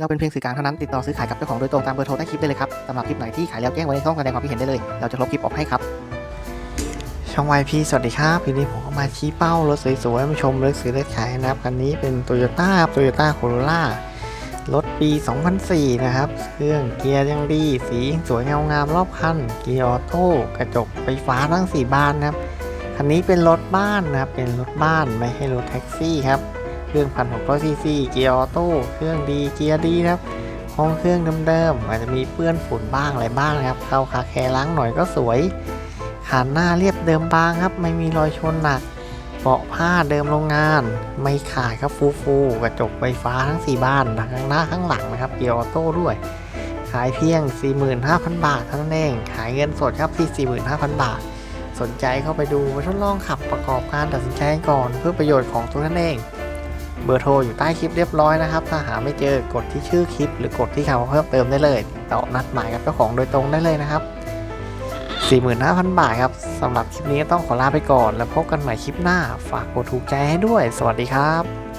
เราเป็นเพียงสื่อกลางเท่านั้นติดต่อซื้อขายกับเจ้าของโดยตรงตามเบอร์โทรใต้คลิปได้เลยครับสำหรับคลิปไหนที่ขายแล้วแจ้งไว้ในช่องแสดงความคิดเห็นได้เลย เราจะลบคลิปออกให้ครับ ช่องวายพีสวัสดีครับวันนี้ผมก็มาชี้เป้ารถสวยๆมาชมเลือกซื้อเลือกขายนะครับคันนี้เป็น t o y ยต้าโตโยต้าโคโรล่ารถปี 2004 นะครับ เครื่องเกียร์ยังดี สีสวยเงางามรอบคัน เกียร์ออโต้ กระจกไฟฟ้าทั้ง 4 บานนะครับ คันนี้เป็นรถบ้านนะครับ เป็นรถบ้านไม่ใช่รถแท็กซี่ครับ เครื่องพันหกร้อยซีซีเกียร์ออโต้เครื่องดีเกียร์ดีนะครับห้องเครื่องเดิมๆอาจจะมีเปื้อนฝุ่นบ้างอะไรบ้างนะครับเข้าคาแคร์ล้างหน่อยก็สวยขานหน้าเรียบเดิมบางครับ ไม่มีรอยชนหนักเบาะผ้าเดิมโรงงาน ไม่ขาดครับฟูฟูๆกระจกไฟฟ้าทั้ง 4 บ้านทั้งหน้าข้างหลังนะครับ เกียร์ออโต้ด้วย ขายเพียง 45,000 บาทเท่านั้นเองขายเงินสดครับที่ 45,000 บาท สนใจเข้าไปดูมาทดลองขับประกอบการตัดสินใจก่อน เพื่อประโยชน์ของตัวท่านเอง เบอร์โทรอยู่ใต้คลิปเรียบร้อยนะครับ ถ้าหาไม่เจอกดที่ชื่อคลิป หรือกดที่คำว่าเพิ่มเติมได้เลยติดต่อนัดหมายกับเจ้าของโดยตรงได้เลยนะครับ 45,000 บาทครับสำหรับคลิปนี้ต้องขอลาไปก่อน แล้วพบกันใหม่คลิปหน้า ฝากกดถูกใจให้ด้วย สวัสดีครับ